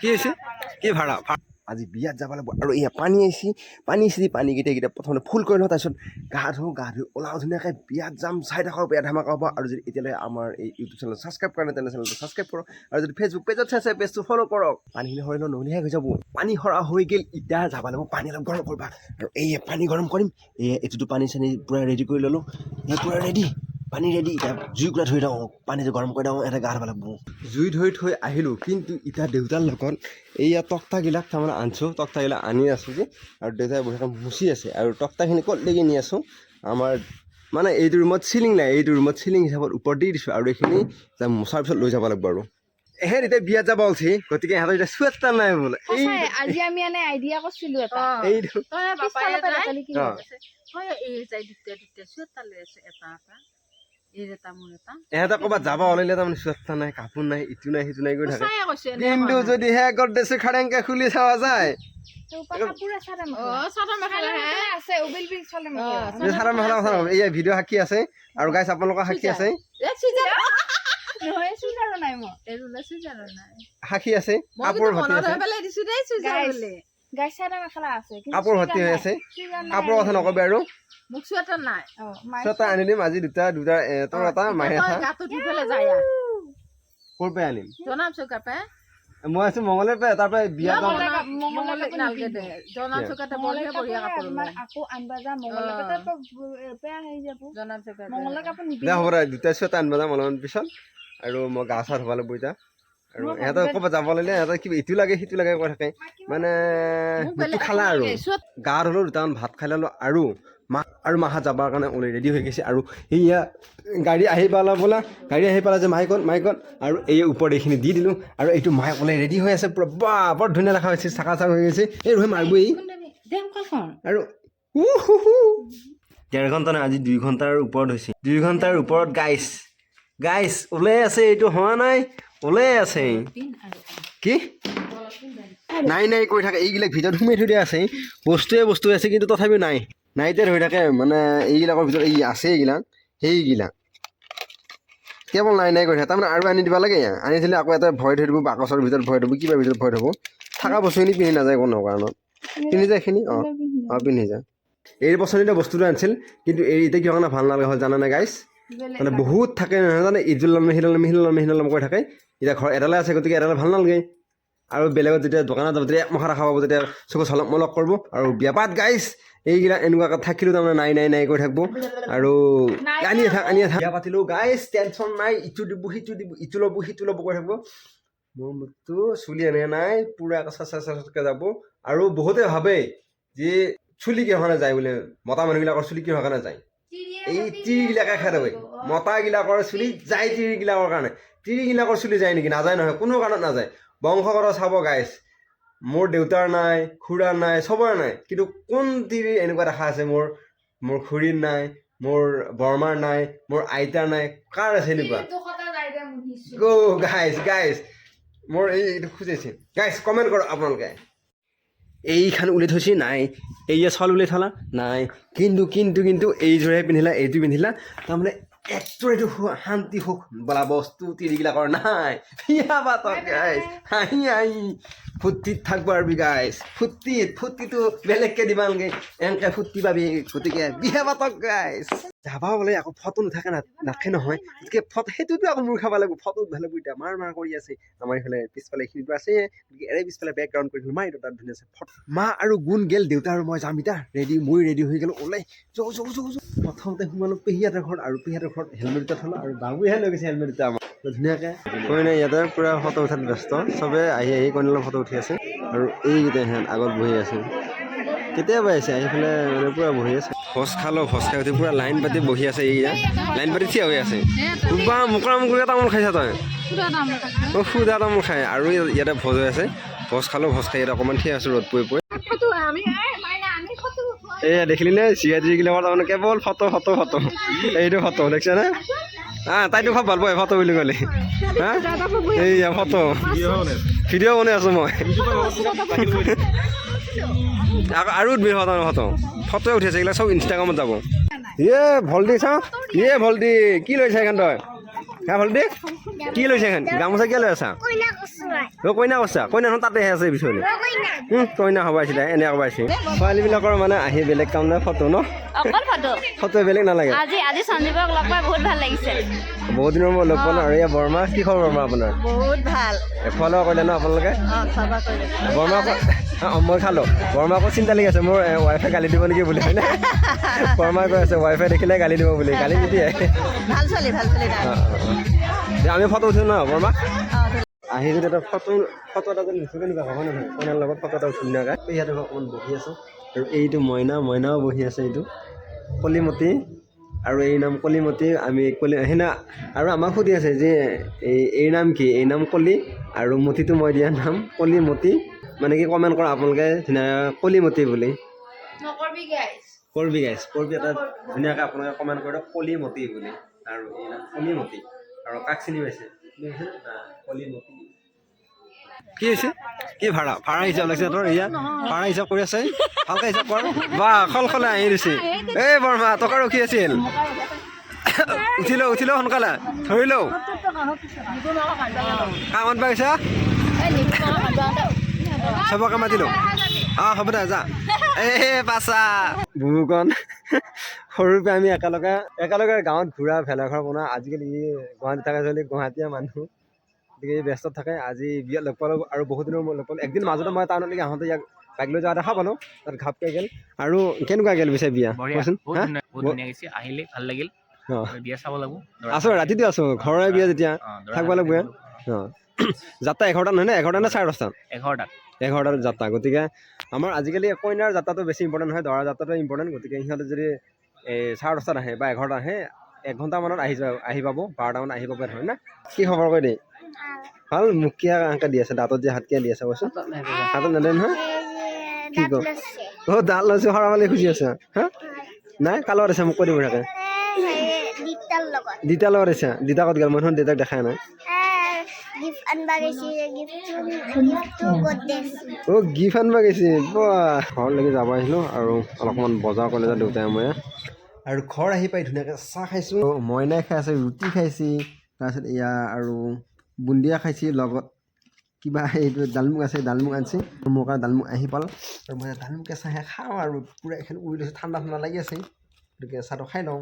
কি হৈছে কি ভাড়া? আজি বিয়াত যাব লাগিব। আৰু এয়া পানী আহিছে পানী আহিছে পানীকেইটা এইকেইটা প্ৰথমতে ফুল কৰি লওঁ, তাৰপিছত গা ধুওঁ, গা ধুই ওলাওঁ ধুনীয়াকৈ। বিয়াত যাম, চাই থাকক, বিয়া ধামাকা হ'ব। আৰু যদি এতিয়ালৈ আমাৰ এই ইউটিউব চেনেল ছাবস্ক্ৰাইব কৰা নাই তেনে চেনেলটো ছাবস্ক্ৰাইব কৰক। আৰু যদি ফেচবুক পেজত চাইছে পেজটো ফ'ল' কৰক। পানীখিনি সৰাই লওঁ নহ'লে শেষ হৈ যাব। পানী সৰা হৈ গ'ল, এতিয়া যাব লাগিব পানী অলপ গৰম কৰিবা। আৰু এই পানী গৰম কৰিম এই এইটোতো পানী চানী পূৰা ৰেডি কৰি ল'লোঁ। এই পূৰা ৰেডি পানী ৰেডি এতিয়া জুই কুৰা থৈ দিওঁ পানীটো গৰম কৰি দিওঁ এটা গা ধুব লাগিব জুই ধৰি থৈ আহিলোঁ কিন্তু এতিয়া দেউতাৰ লগত এইয়া তক্তাগিলাক তাৰমানে আনিছোঁ তক্তাগিলাক আনি আছোঁ যে আৰু দেউতাই বহি মুচি আছে আৰু তক্তাখিনি ক'ত লেগি নি আছোঁ আমাৰ মানে এইটো ৰুমত চিলিং নাই এইটো ৰুমত চিলিং হিচাপত ওপৰত দি দিছোঁ আৰু এইখিনি মোচাৰ পিছত লৈ যাব লাগিব আৰু এহেঁত এতিয়া বিয়াত যাব ওলছি গতিকে সিহঁতৰ এতিয়া চুৱেটাৰ নাই বোলে এই আজি আমি এনে আইডিয়া কৰিছিলো এটা এইটো এহেঁতে ক'ৰবাত যাব ওলালে তাৰমানে চুৱেটাৰ নাই কাপোৰ নাই ইটো নাই সিটো নাই থাকে। কিন্তু খাৰেংকে খুলি চাৱা যায়। চাদৰ মেখেলা। কথা ভিডিঅ' সাক্ষী আছে। আৰু গাইছ আপোনালোকৰ সাক্ষী আছে। সাক্ষী আছে কাপোৰ আছে। হৈ আছে কাপোৰ হৈ আছে। কথা নকবি আৰু। মোক চুৱেটাৰ নাই চুৱেটাৰ আনি দিম আজি দুটা দুটা তোৰ এটা মাহে এটা। গাটো ধুই পেলাই যায়। ক'ৰ পৰা আনিম? জনাম চৌকাপে মই আছো মঙলৰ পৰা তাৰ পৰা বিয়া যাম। দে। যাম দে হ'ব দে দুটা চুৱেটাৰ আনিব যাম অলপমান পিছত। আৰু মই গা চা ধুব লাগিব এতিয়া। আৰু মই ক'ৰবাত যাব লাগিলে ইহঁতৰ কিবা ইটো লাগে সিটো লাগে কৈ থাকে। মানে খালা আৰু। গা ধুলোঁ দুটামান ভাত খাই ল'লোঁ আৰু মাক আৰু মাহত যাবৰ কাৰণে ওলাই ৰেডি হৈ গৈছে আৰু এইয়া গাড়ী আহি পালা বোলা গাড়ী আহি পালা যে মাইকত মাইকত আৰু এই ওপৰত এইখিনি দি দিলোঁ আৰু এইটো মায়ে ওলাই ৰেডি হৈ আছে পূৰা বা বৰ ধুনীয়া দেখা হৈছে চাকা চাক হৈ গৈছে। এই ৰৈ মাৰিবই দেম কখন আৰু। ডেৰ ঘণ্টা নহয় আজি দুই ঘণ্টাৰ ওপৰত হৈছে। দুই ঘণ্টাৰ ওপৰত গাইছ গাইছ ওলাই আছে এইটো হোৱা নাই ওলাই আছে। কি? নাই নাই কৈ থাকে এইবিলাক ভিতৰত সোমাই থৈ দিয়া আছে। বস্তুৱে বস্তু আছে কিন্তু তথাপিও নাই। নাইতে হৈ থাকে মানে এইবিলাকৰ ভিতৰত এই আছে এইবিলাক সেইবিলাক কেৱল নাই নাই কৈ থাকে। তাৰমানে আৰু আনি দিব লাগে আনি দিলে আকৌ এটা ভয় থৈ দিব, বাকচৰ ভিতৰত ভয় থ'ব, কিবা ভিতৰত ভয় থ'ব। থকা বস্তুখিনি পিন্ধি নাযায় কোনো কাৰণত। পিন্ধি যায় এইখিনি অঁ অঁ, পিন্ধি যায়। এই পচন্দিত বস্তুটো আনিছিল, কিন্তু এই এতিয়া কিয় কাৰণে ভালো নালাগে হ'ল, জানানে গাইছ মানে বহুত থাকে নহয় জানে ইটো ল'ম সিটো ল'ম সিটো ল'ম সিটো ল'ম কৈ থাকে। এতিয়া ঘৰ এডালে আছে, গতিকে এডালে ভালো নালাগে। আৰু বেলেগত যেতিয়া দোকানত যাব, তেতিয়া একমখা দেখা পাব, তেতিয়া চকু চলক মলক কৰিব। আৰু বিয়াপাত গাইছ এইবিলাক এনেকুৱাকৈ থাকিলেও তাৰমানে নাই নাই নাই কৈ থাকিব। আৰু আনিয়ে থাক আনিয়ে থাক। বিয়া পাতিলেও গাইছ টেনশ্যন নাই ইটো দিব সিটো দিব ইটো ল'ব সিটো ল'ব কৈ থাকিব। মোৰ মতটো চুলি এনে নাই পূৰা চাচা চাচাকৈ যাব। আৰু বহুতে ভাবে যে চুলি কিহৰ কাৰণে যায় বোলে মতা মানুহবিলাকৰ চুলি কিহৰ কাৰণে যায়? এই তিৰিগিলাকে খাই দেবই মতাগিলাকৰ চুলি যায় তিৰিগিলাকৰ কাৰণে। তিৰিগিলাকৰ চুলি যায় নেকি? নাযায় নহয় কোনো কাৰণত নাযায়। বংশগত চাব গাইছ মোৰ দেউতাৰ নাই খুৰাৰ নাই চবৰে নাই। কিন্তু কোন তিৰি এনেকুৱা দেখা আছে মোৰ? মোৰ খুৰীৰ নাই মোৰ বৰমাৰ নাই মোৰ আইতাৰ নাই কাৰ আছে এনেকুৱা? গো গাইছ গাইছ মোৰ এই এইটো খুজিছে গাইছ কমেণ্ট কৰক আপোনালোকে। এইখান উলিয়াই থৈছে নাই। এইয়া চাউল উলিয়াই থলা নাই। কিন্তু কিন্তু কিন্তু এইযোৰে পিন্ধিলা এইটো পিন্ধিলা। তাৰমানে একটো এইটো সু- শান্তি সুখ বোলা বস্তু তিৰিগিলাকৰ নাই। বিয়া পাতক গাইছ হাঁহি হাঁহি। ফূৰ্তিত থাকব আৰু গাইছ ফূৰ্তিত ফূৰ্তিটো বেলেগকে দিব নালাগে এনেকে ফূৰ্তি পাবি, গতিকে বিয়া পাতক গাইছ যাবা বোলে, আকৌ ফটো নুথাকে না নাথাকে নহয়। গতিকে ফটো সেইটোতো আকৌ মোৰ খাব লাগিব। ফটো লাগিব এতিয়া মাৰ মাৰ কৰি আছে। আমাৰ এইফালে পিছফালে এইখিনিতো আছে। গতিকে এৰে পিছফালে বেকগ্ৰাউণ্ড কৰি মা, এইটো তাত ধুনীয়া আছে। ফটো মা আৰু গুণ গেল, দেউতা আৰু মই যাম। এতিয়া ৰেডি মই ৰেডি হৈ গ'লোঁ। ওলাই। যাওঁ যাওঁ যাওঁ যাওঁ। প্ৰথমতে সোমালোঁ পেহীহঁতৰ ঘৰত আৰু পেহীহঁতৰ ঘৰত হেলমেট এটা থ'লোঁ আৰু বাবুহে লৈ গৈছে হেলমেট এটা আমাৰ। তো ধুনীয়াকৈ কৈ নাই ইয়াতে পূৰা ফটো উঠাত ব্যস্ত। চবে আহি আহি কইনালৰ ফটো উঠি আছে। আৰু এইকেইটা সিহঁত আগত বহি আছে। কেতিয়াবা আহিছে আহি পেলাই মানে পূৰা বহি আছে। ভোজ খালোঁ ভোজ খাই উঠি পূৰা লাইন পাতি বহি আছে এইকেইটা। লাইন পাতি থিয় হৈ আছে। বা মোকৰা মোকৰা তামোল খাইছা তই? অঁ সুদা তামোল খাই। আৰু ইয়াত- ভোজ হৈ আছে। ভোজ খালোঁ ভোজ খাই ইয়াত অকণমান থিয় আছোঁ ৰ'দ পৰি পৰি। এয়া দেখিলি নে? চিয়া চিৰিগিলাকৰ তাৰমানে কেৱল ফটো ফটো ফটো। এইটো ফটো দেখিছানে? হা তাইতো খুব ভালো পায় ফটো বুলি ক'লে। হা এইয়া ফটো। ভিডিঅ' বনাই আছোঁ মই। আৰু উঠবি ফটো ফটো। ফটোৱে উঠি আছে, এইগিলা চব ইনষ্টাগ্ৰামত যাব। ইয়ে ভল্টি চাওঁ ইয়ে ভল্টি, কি লৈছা এইখন তই? হা, ভল্টি? কি লৈছে এখান গামোচা কিয় লৈ আছা? অ' কইনা কৈছা কইনা দেখোন তাতেহে আছে বিচনী কইনা। হ'ব আছিলে এনে হ'ব আহিছে। ছোৱালীবিলাকৰ মানে আহি বেলেগ কাম নাই ফটো ন? ফটো। বেলেগ নালাগে। আজি আজি সঞ্জীৱক লগ পাই বহুত ভাল লাগিছে। বহুত দিনৰ মই লগ নাই আৰু এয়া বৰমা কি খবৰ বৰমা আপোনাৰ? বহুত ভাল। এ, খোৱা লোৱা কৰিলে ন আপোনালোকে? বৰমা মই খালোঁ। বৰমা আকৌ চিন্তা লাগি আছে মোৰ এ, ৱাইফে গালি দিব নেকি বুলি হয়নে? বৰমাই কৈ আছে ৱাইফে দেখিলে গালি দিব বুলি গালি নিদিয়ে। আমি ফটো উঠিম ন বৰমা? আহি যদি এটা ফটো ফটো এটা যদি নুঠোকে নিবা নহয়? কইনাৰ লগত ফটো এটা উঠি ধুনীয়াকৈ ইয়াতে অকণমান বহি আছোঁ। আৰু এইটো মইনা মইনাও বহি আছে এইটো। কলিমতি আৰু এই নাম কলিমতি আমি কলি সেইদিনা আৰু আমাক সুধি আছে যে এই এই নাম কি? এই নাম কলি আৰু মতিটো মই দিয়া নাম কলিমতি। মানে কি কমেণ্ট কৰা আপোনালোকে? ধুনীয়া কলিমতি বুলি। কৰবি গাইছ কৰবি এটা ধুনীয়াকৈ আপোনালোকে কমেণ্ট কৰি দিয়ক কলিমতি বুলি। আৰু এই নাম কলিমতি। আৰু কাক চিনি পাইছে? কলিমতি। কি হৈছে? কি ভাড়া? ভাড়া হিচাপ লাগিছে তোৰ ইয়াত ভাড়া হিচাপ কৰি আছে। ভালকৈ হিচাপ কৰ। বা খল খলে আহি দিছে। এই বৰমা টকা ৰখি আছিল। উঠিলো উঠিলো সোনকালে। ধৰিলো। কামত পাইছা চবকে মাতিলো। অঁ হ'ব দে যা। এই পাছা। বুবুকণ সৰুৰ পৰা আমি একেলগে একেলগে গাঁৱত ঘূৰা ভেলাঘৰ বনোৱা। আজিকালি ই গুৱাহাটীত থকা ছোৱালী গুৱাহাটীয়া মানুহ। গতিকে ব্যস্ত থাকে আজি বিয়াত লগ পালোঁ আৰু বহুত দিনৰ মূৰত লগ পালোঁ। একদিন মাজতে মই টাউনলৈকে আহোঁতে ইয়াক বাইক লৈ যোৱা দেখা পালোঁ তাত ঘাপকৈ গ'ল। আৰু কেনেকুৱা গ'ল পিছে বিয়া? গৈছে আহিলে ভালো লাগিল। বিয়া আছোঁ ৰাতিটো আছোঁ ঘৰৰে বিয়া যেতিয়া থাকিব লাগিব। যাত্ৰা এঘাৰটা নহয় নে এঘাৰটা নে চাৰে দহটা এঘাৰটাত। এঘাৰটাত যাত্ৰা গতিকে আমাৰ আজিকালি কইনাৰ যাত্ৰাটো বেছি ইম্পৰ্টেণ্ট নহয় দৰাৰ যাত্ৰাটো ইম্পৰ্টেণ্ট গতিকে সিহঁতে যদি এই চাৰে দহটাত আহে বা এঘাৰটা আহে এক ঘণ্টামানত আহি যাব আহি পাব বাৰটামানত আহি পাব হয় না? কি খবৰ কৈ দেই ভালো মুখিয়া এনেকৈ দি আছে? দাঁতত যে হাতকিয়া দি আছে কচোন হাতত নেদে নহয়? কি কওঁ অঁ দাঁত লৈছোঁ সৰাবলৈ খুজি আছে। হা? নাই লগত আছে মোক কৈ দিব থাকে গিফ্টৰ লগত আছে দিতা ক'ত গ'ল মই দেউতাক দেখাই নাই। গিফ্ট আনবা গৈছে। অ' গিফ্ট আনিব গৈছে ঘৰলৈকে যাব আহিলোঁ আৰু অলপমান বজাৰ কৰিলে যে দেউতাই মই আৰু ঘৰ আহি পাই ধুনীয়াকৈ চাহ খাইছোঁ। মইনাই খাই আছে ৰুটি খাইছি। তাৰপিছত এয়া আৰু বুন্দিয়া খাইছি লগত কিবা এইটো ডালমুগ আছে ডালমুগ আনিছে। মোৰ কাৰণে ডালমুগ আহি পাল। আৰু মই ডালমুগে চাহে খাওঁ আৰু পূৰা এখন উৰি লৈছোঁ ঠাণ্ডা ঠাণ্ডা লাগি আছে। গতিকে চাহটো খাই লওঁ।